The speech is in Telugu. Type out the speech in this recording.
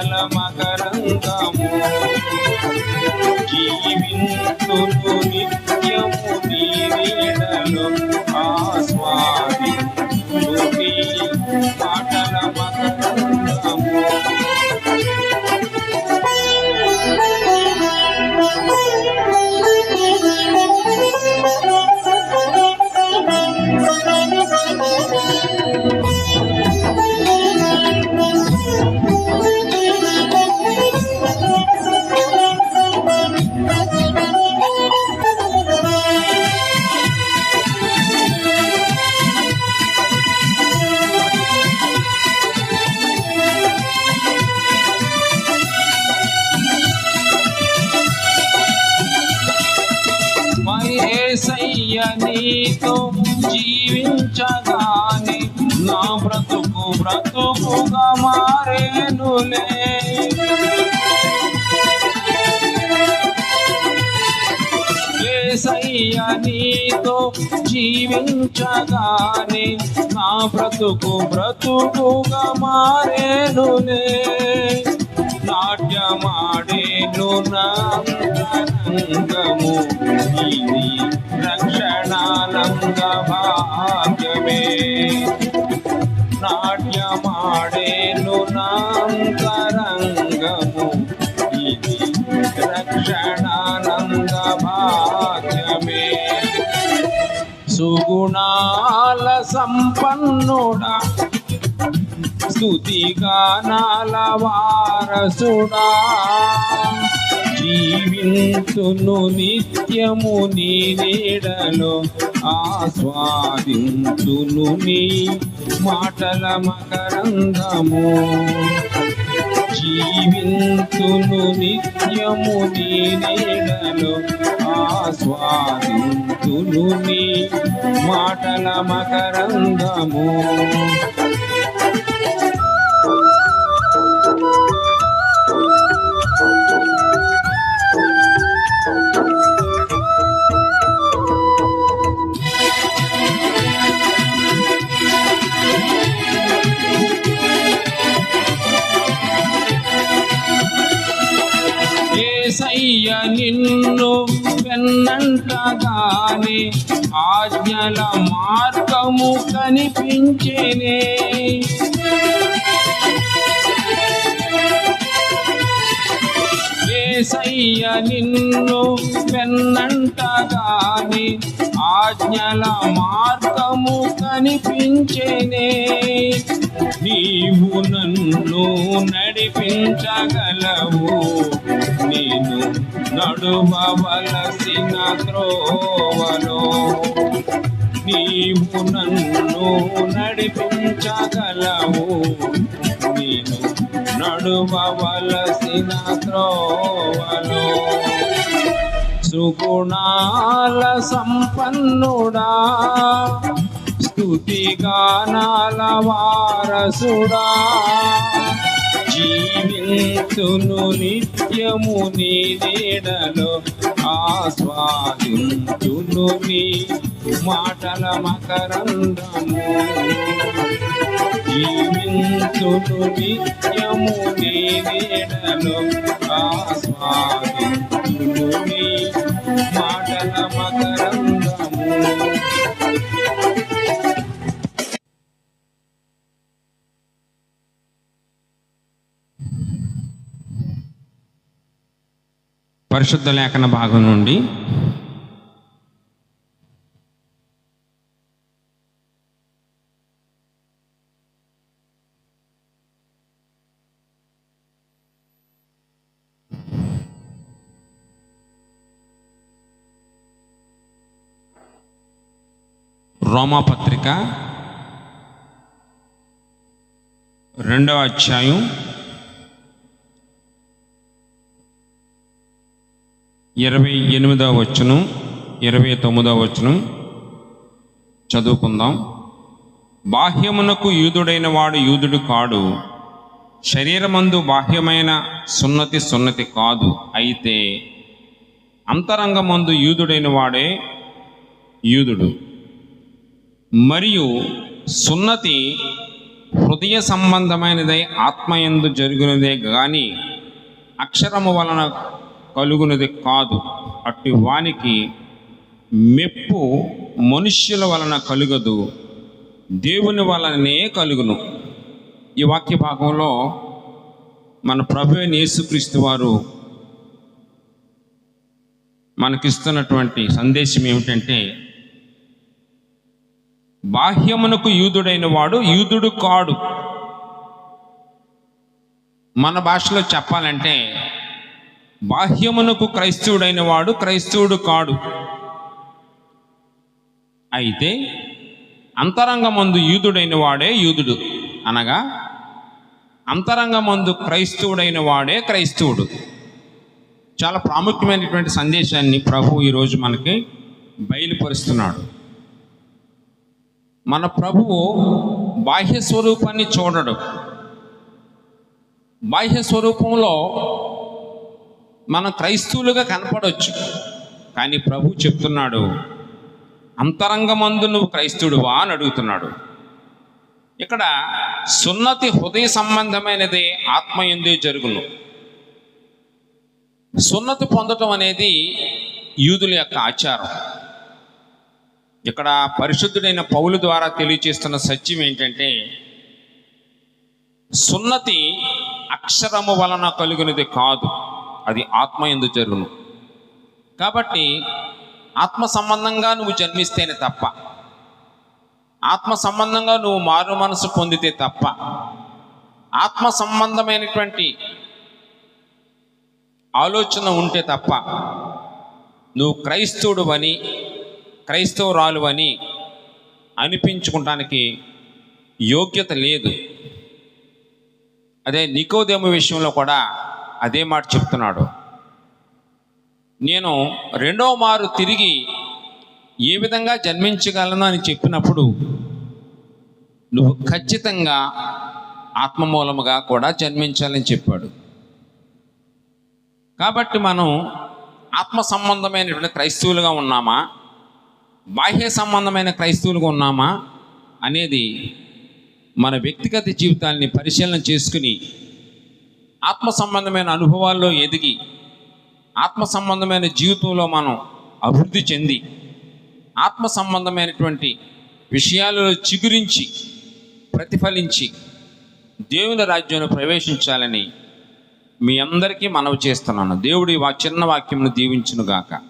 మాటల మకరంగము మహేశయ్య నీతో జీవించగానే నా బ్రతుకు బ్రతుకుగా మారేనులే. ఏసయ్య నీతో జీవించగానే నా బ్రతుకు బ్రతుకుగా మారేనులే. నాట్యమాడేను నంగము ఇది రక్షణానంద భాగ్యమే నాట్యమాడేను నాంతరంగము ఇది రక్షణానంద భాగ్యమే సుగుణాల సంపన్నుడా స్తుతిగానాల వారసుడా. జీవింతును నిత్యము నీ నీడలో ఆస్వాదింతును నీ మాటల మకరంగము. జీవింతును నిత్యము నీ నీడలో ఆస్వాదింతును నీ మాటల మకరంగము. ఏసయ్య నిన్ను వెన్నంటగానే ఆజ్ఞల మార్గము కనిపించేనే. ఏసయ్య నిన్ను వెన్నంటగానే ఆజ్ఞల మార్గము కనిపించేనే. నీవు నన్ను నడిపించగలవు. నేను నడువవలసిన త్రోవలో. నీవు నన్ను నడిపించగలవు. నేను నడువవలసిన త్రోవలో. సుగుణాల సంపన్నుడా. స్థుతిగానాల వారసుడా. జీవితును నిత్యము నీ నీడలో ఆస్వాదింతును నీ మాటల మకరందము. జీవితును నిత్యము నీ నీడలో ఆస్వా పరిశుద్ధ లేఖన భాగం నుండి రోమాపత్రిక రెండవ అధ్యాయం ఇరవై ఎనిమిదవ వచనం ఇరవై తొమ్మిదవ వచనం చదువుకుందాం. బాహ్యమునకు యూదుడైన వాడు యూదుడు కాడు. శరీరమందు బాహ్యమైన సున్నతి సున్నతి కాదు. అయితే అంతరంగమందు యూదుడైన వాడే యూదుడు. మరియు సున్నతి హృదయ సంబంధమైనదై ఆత్మయందు జరుగునదే కానీ అక్షరము వలన కలుగునది కాదు. అట్టి వానికి మెప్పు మనుష్యుల వలన కలుగదు. దేవుని వలనే కలుగును. ఈ వాక్య భాగంలో మన ప్రభు యేసుక్రీస్తు వారు మనకిస్తున్నటువంటి సందేశం ఏమిటంటే బాహ్యమునకు యూదుడైన వాడు యూదుడు కాడు. మన భాషలో చెప్పాలంటే బాహ్యమునకు క్రైస్తవుడైన వాడు క్రైస్తవుడు కాడు. అయితే అంతరంగమందు యూదుడైన వాడే యూదుడు. అనగా అంతరంగమందు క్రైస్తవుడైన వాడే క్రైస్తవుడు. చాలా ప్రాముఖ్యమైనటువంటి సందేశాన్ని ప్రభు ఈరోజు మనకి బయలుపరుస్తున్నాడు. మన ప్రభువు బాహ్య స్వరూపాన్ని చూడడు. బాహ్య స్వరూపంలో మనం క్రైస్తవులుగా కనపడవచ్చు కానీ ప్రభు చెప్తున్నాడు అంతరంగమందు నువ్వు క్రైస్తవుడువా అని అడుగుతున్నాడు. ఇక్కడ సున్నతి హృదయ సంబంధమైనదే ఎందు జరుగును. సున్నతి పొందటం అనేది యూదుల యొక్క ఆచారం. ఇక్కడ పరిశుద్ధుడైన పౌలు ద్వారా తెలియచేస్తున్న సత్యం ఏంటంటే సున్నతి అక్షరము వలన కలిగినది కాదు. అది ఆత్మ ఎందు జరుగును కాబట్టి ఆత్మ సంబంధంగా నువ్వు జన్మిస్తేనే తప్ప ఆత్మ సంబంధంగా నువ్వు మారు మనసు పొందితే తప్ప ఆత్మ సంబంధమైనటువంటి ఆలోచన ఉంటే తప్ప నువ్వు క్రైస్తవుడు అని క్రైస్తవురాలు అని అనిపించుకుంటానికి యోగ్యత లేదు. అదే నికోదేమ విషయంలో కూడా అదే మాట చెప్తున్నాడు. నేను రెండో మారు తిరిగి ఏ విధంగా జన్మించగలను అని చెప్పినప్పుడు నువ్వు ఖచ్చితంగా ఆత్మమూలముగా కూడా జన్మించాలని చెప్పాడు. కాబట్టి మనం ఆత్మ సంబంధమైనటువంటి క్రైస్తవులుగా ఉన్నామా? బాహ్య సంబంధమైన క్రైస్తవులుగా ఉన్నామా? అనేది మన వ్యక్తిగత జీవితాన్ని పరిశీలన చేసుకుని ఆత్మ సంబంధమైన అనుభవాల్లో ఎదిగి ఆత్మ సంబంధమైన జీవితంలో మనం అభివృద్ధి చెంది ఆత్మ సంబంధమైనటువంటి విషయాలలో చిగురించి ప్రతిఫలించి దేవుని రాజ్యంలో ప్రవేశించాలని మీ అందరికీ మనవి చేస్తున్నాను. దేవుడి వా చిన్న వాక్యంను దీవించునుగాక.